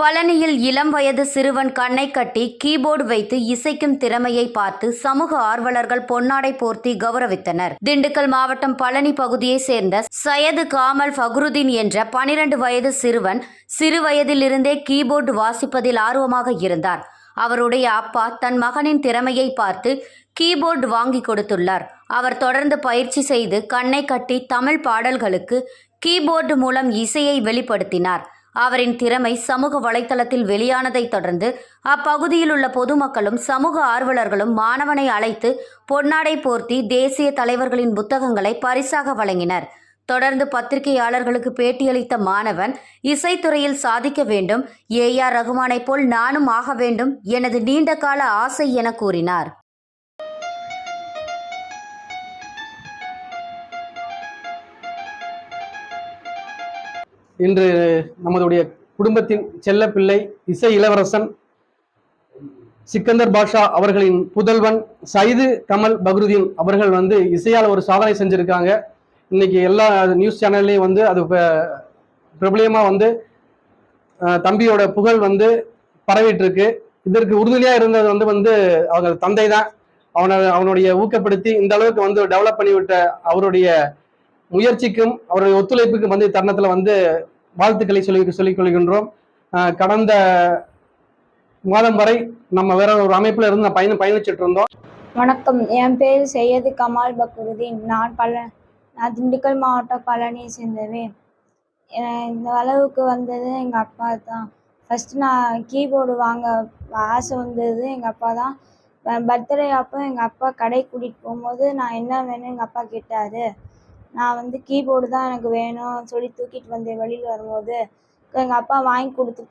பழனியில் இளம் வயது சிறுவன் கண்ணை கட்டி கீபோர்டு வைத்து இசைக்கும் திறமையை பார்த்து சமூக ஆர்வலர்கள் பொன்னாடை போர்த்தி கௌரவித்தனர். திண்டுக்கல் மாவட்டம் பழனி பகுதியைச் சேர்ந்த சையது காமல் ஃபக்ருதீன் என்ற பனிரெண்டு வயது சிறுவன் சிறு வயதிலிருந்தே கீபோர்டு வாசிப்பதில் ஆர்வமாக இருந்தார். அவருடைய அப்பா தன் மகனின் திறமையை பார்த்து கீபோர்டு வாங்கி கொடுத்துள்ளார். அவர் தொடர்ந்து பயிற்சி செய்து கண்ணை கட்டி தமிழ் பாடல்களுக்கு கீபோர்டு மூலம் இசையை வெளிப்படுத்தினார். அவரின் திறமை சமூக வலைதளத்தில் வெளியானதைத் தொடர்ந்து அப்பகுதியில் உள்ள பொதுமக்களும் சமூக ஆர்வலர்களும் மாணவனை அழைத்து பொன்னாடை போர்த்தி தேசிய தலைவர்களின் புத்தகங்களை பரிசாக வழங்கினர். தொடர்ந்து பத்திரிகையாளர்களுக்கு பேட்டியளித்த மாணவன் இசைத்துறையில் சாதிக்க வேண்டும் ஏ ஆர் ரகுமானைப் போல் நானும் ஆக வேண்டும் எனது நீண்ட கால ஆசை என கூறினார். இன்று நமதுடைய குடும்பத்தின் செல்ல பிள்ளை இசை இளவரசன் சிக்கந்தர் பாஷா அவர்களின் புதல்வன் சைது கமல் பக்ருதீன் அவர்கள் வந்து இசையால் ஒரு சாதனை செஞ்சுருக்காங்க. இன்னைக்கு எல்லா நியூஸ் சேனல்லையும் வந்து அது ப- வந்து தம்பியோட புகழ் வந்து பரவிட்டு இருக்கு இதற்கு உறுதுணையாக இருந்தது வந்து வந்து அவங்க தந்தை தான் அவனை அவனுடைய ஊக்கப்படுத்தி இந்த அளவுக்கு வந்து டெவலப் பண்ணிவிட்ட அவருடைய முயற்சிக்கும் அவருடைய ஒத்துழைப்புக்கும் வந்து தருணத்தில் வந்து வாழ்த்துக்களை சொல்லி சொல்லிக் கொள்கின்றோம். கடந்த மாதம் வரை நம்ம வேற ஒரு அமைப்புல இருந்து நான் பயணம் பயணிச்சுட்டு இருந்தோம். வணக்கம். என் பேர் சையது கமால் பக்ருதீன். நான் பழ நான் திண்டுக்கல் மாவட்டம் பழனியை சேர்ந்தவே இந்த அளவுக்கு வந்தது எங்கள் அப்பா தான். ஃபஸ்ட்டு நான் கீபோர்டு வாங்க ஆசை வந்தது எங்கள் அப்பா தான். பர்த்டே அப்போ எங்கள் அப்பா கடை கூட்டிகிட்டு போகும்போது நான் என்ன வேணும் எங்கள் அப்பா கேட்டார். நான் வந்து கீபோர்டு தான் எனக்கு வேணும். சொல்லி தூக்கிட்டு வந்தேன். வெளியில் வரும்போது எங்கள் அப்பா வாங்கி கொடுத்துட்டாரு.